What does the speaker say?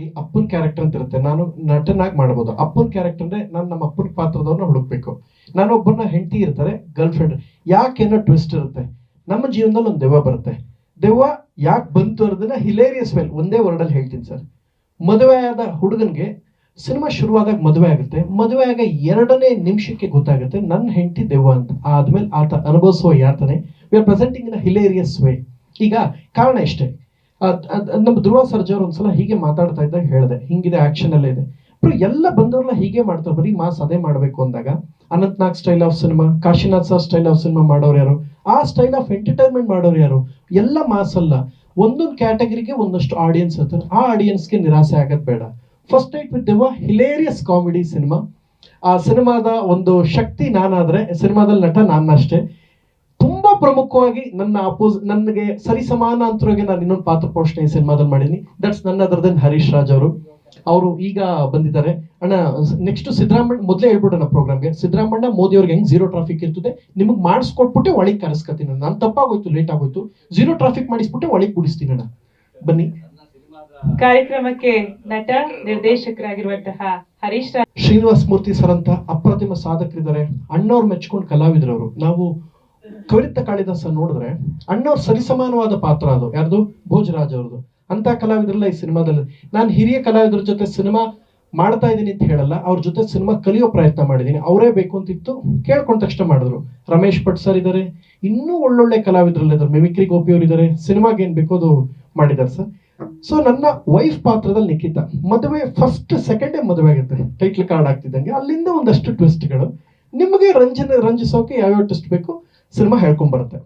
Basically ಅಪ್ಪನ character ಅಂತ ಇರುತ್ತೆ. ನಾನು ನಟನಾಗಿ ಮಾಡ್ಬೋದು. ಅಪ್ಪನ ಕ್ಯಾರೆಕ್ಟರ್ ಅಂದ್ರೆ ನಾನು ನಮ್ಮ ಅಪ್ಪನ ಪಾತ್ರದವ್ರನ್ನ ಹುಡುಕ್ಬೇಕು. ನಾನು ಒಬ್ಬರನ್ನ ಹೆಂಡತಿ ಇರ್ತಾರೆ ಗರ್ಲ್ ಫ್ರೆಂಡ್ ಯಾಕೇನೋ ಟ್ವಿಸ್ಟ್ ಇರುತ್ತೆ? ನಮ್ಮ ಜೀವನದಲ್ಲಿ ಒಂದು ದೆವ್ವ ಬರುತ್ತೆ. ದೆವ್ವ ಯಾಕೆ ಬಂತು ಅನ್ನೋದನ್ನ ಹಿಲೇರಿಯಸ್ ವೆಲ್ ಒಂದೇ ವರ್ಡಲ್ಲಿ ಹೇಳ್ತೀನಿ ಸರ್. ಮದುವೆ ಆದ ಹುಡುಗನ್ಗೆ ಸಿನಿಮಾ ಶುರುವಾದಾಗ ಮದುವೆ ಆಗುತ್ತೆ. ಮದುವೆ ಆಗ ಎರಡನೇ ನಿಮಿಷಕ್ಕೆ ಗೊತ್ತಾಗುತ್ತೆ ನನ್ನ ಹೆಂಡತಿ ದೆವ್ವ ಅಂತ. ಆದ್ಮೇಲೆ ಆತ ಅನುಭವಿಸುವ ಯಾತನೆ we are presenting in hilarious way ಈಗ ಕಾರಣ ಇಷ್ಟೇ. ನಮ್ಮ ಧ್ರುವ ಸರ್ಜಾ ಅವ್ರು ಒಂದ್ಸಲ ಹೀಗೆ ಮಾತಾಡ್ತಾ ಇದ್ದಾಗ ಹೇಳಿದೆ, ಹಿಂಗಿದೆ ಆಕ್ಷನ್ ಅಲ್ಲೇ ಇದೆ. ಎಲ್ಲ ಬಂದವ್ರಲ್ಲ ಹೀಗೆ ಮಾಡ್ತಾರೆ, ಬರೀ ಮಾಸ್ ಅದೇ ಮಾಡಬೇಕು ಅಂದಾಗ. Anant Nag style of cinema Kashinath sir style of cinema ಮಾಡೋರು ಯಾರು? ಆ ಸ್ಟೈಲ್ ಆಫ್ ಎಂಟರ್ಟೈನ್ಮೆಂಟ್ ಮಾಡೋರು ಯಾರು? ಎಲ್ಲ ಮಾಸ್ ಅಲ್ಲ. ಒಂದೊಂದು ಕ್ಯಾಟಗರಿಗೆ ಒಂದಷ್ಟು ಆಡಿಯನ್ಸ್ ಇರ್ತಾರೆ ಆ ಆಡಿಯನ್ಸ್ಗೆ ನಿರಾಸೆ ಆಗೋದು ಬೇಡ. ಫಸ್ಟ್ ನೈಟ್ ವಿತ್ ದೆವ್ವ ಹಿಲೇರಿಯಸ್ ಕಾಮಿಡಿ ಸಿನಿಮಾ ಆ ಸಿನಿಮಾದ ಒಂದು ಶಕ್ತಿ ನಾನಾದ್ರೆ ಸಿನಿಮಾದಲ್ಲಿ ನಟ ನಾನಷ್ಟೇ. ಪ್ರಮುಖವಾಗಿ ನನ್ನ ಅಪೋಸ್ ನನಗೆ ಸರಿಸಮಾನ ಸಮಾನಾಂತರವಾಗಿ ನಾನು ಇನ್ನೊಂದು ಪಾತ್ರ ಪೋಷಣೆ ಸಿನಿಮಾದಲ್ಲಿ ಮಾಡೀನಿ. ದಟ್ಸ್ ನನ್ನ ಅದರ್ ಹರೀಶ್ ರಾಜ್ ಅವರು. ಅವರು ಈಗ ಬಂದಿದ್ದಾರೆ. ಅಣ್ಣ ನೆಕ್ಸ್ಟ್ ಸಿದ್ದರಾಮಣ್ಣ ಮೊದಲೇ ಹೇಳ್ಬಿಡೋಣ ಪ್ರೋಗ್ರಾಮ್ಗೆ ಸಿದ್ದರಾಮಣ್ಣ ಮೋದಿ ಅವ್ರಿಗೆ ಹೆಂಗ್ ಜೀರೋ ಟ್ರಾಫಿಕ್ ಇರ್ತದೆ? ನಿಮಗೆ ಮಾಡಿಸ್ಕೊಟ್ಬಿಟ್ಟೆ ಒಳಗೆ ಕರೆಸ್ಕೊತೀನಿ ನಾನು. ತಪ್ಪಾಗೋಯ್ತು ಲೇಟ್ ಆಗೋಯ್ತು. ಝೀರೋ ಟ್ರಾಫಿಕ್ ಮಾಡಿಸ್ಬಿಟ್ಟೆ ಒಳಗೆ ಬಿಡಿಸ್ತೀನಿ ಅಣ್ಣ. ಬನ್ನಿ. ಕಾರ್ಯಕ್ರಮಕ್ಕೆ ನಟ ನಿರ್ದೇಶಕರಾಗಿರುವಂತಹ ಹರೀಶ್ ರಾಜ್ ಶ್ರೀನಿವಾಸ್ ಮೂರ್ತಿ ಸರ್ ಅಂತ ಅಪ್ರತಿಮ ಸಾಧಕರಿದ್ದಾರೆ. ಅಣ್ಣವ್ರು ಮೆಚ್ಕೊಂಡು ಕಲಾವಿದ್ರವರು. ನಾವು ಕವಿತ ಕಾಳಿದಾಸ ನೋಡಿದ್ರೆ ಅಣ್ಣವ್ರ ಸರಿಸಮಾನವಾದ ಪಾತ್ರ ಅದು. ಯಾರ್ದು? ಭೋಜರಾಜ್ ಅವ್ರದ್ದು ಅಂತ ಕಲಾವಿದ್ರಲ್ಲ ಈ ಸಿನಿಮಾದಲ್ಲಿ. ನಾನು ಹಿರಿಯ ಕಲಾವಿದರ ಜೊತೆ ಸಿನಿಮಾ ಮಾಡ್ತಾ ಇದ್ದೀನಿ ಅಂತ ಹೇಳಲ್ಲ, ಅವ್ರ ಜೊತೆ ಸಿನಿಮಾ ಕಲಿಯೋ ಪ್ರಯತ್ನ ಮಾಡಿದ್ದೀನಿ. ಅವರೇ ಬೇಕು ಅಂತಿತ್ತು ಕೇಳ್ಕೊಂಡ ತಕ್ಷಣ ಮಾಡಿದ್ರು. ರಮೇಶ್ ಭಟ್ ಸರ್ ಇದ್ದಾರೆ ಇನ್ನೂ ಒಳ್ಳೊಳ್ಳೆ ಕಲಾವಿದರಲ್ಲಿದ್ದಾರೆ ಮಿಮಿಕ್ರಿ ಗೋಪಿ ಅವರು ಇದ್ದಾರೆ ಸಿನಿಮಾಗೆ ಏನ್ ಬೇಕೋ ಅದು ಮಾಡಿದ್ದಾರೆ ಸರ್. ಸೊ ನನ್ನ ವೈಫ್ ಪಾತ್ರದಲ್ಲಿ ನಿಖಿತ. ಮದುವೆ ಫಸ್ಟ್ ಸೆಕೆಂಡೇ ಮದುವೆ ಆಗುತ್ತೆ. ಟೈಟ್ಲ್ ಕಾರ್ಡ್ ಆಗ್ತಿದ್ದಂಗೆ. ಅಲ್ಲಿಂದ ಒಂದಷ್ಟು ಟ್ವಿಸ್ಟ್ಗಳು ನಿಮಗೆ ರಂಜನೆ, ರಂಜಿಸೋಕೆ ಯಾವ್ಯಾವ ಟ್ವಿಸ್ಟ್ ಬೇಕು? ಸಿನಿಮಾ ಹೇಳ್ಕೊಂಡ್ ಬರುತ್ತೆ.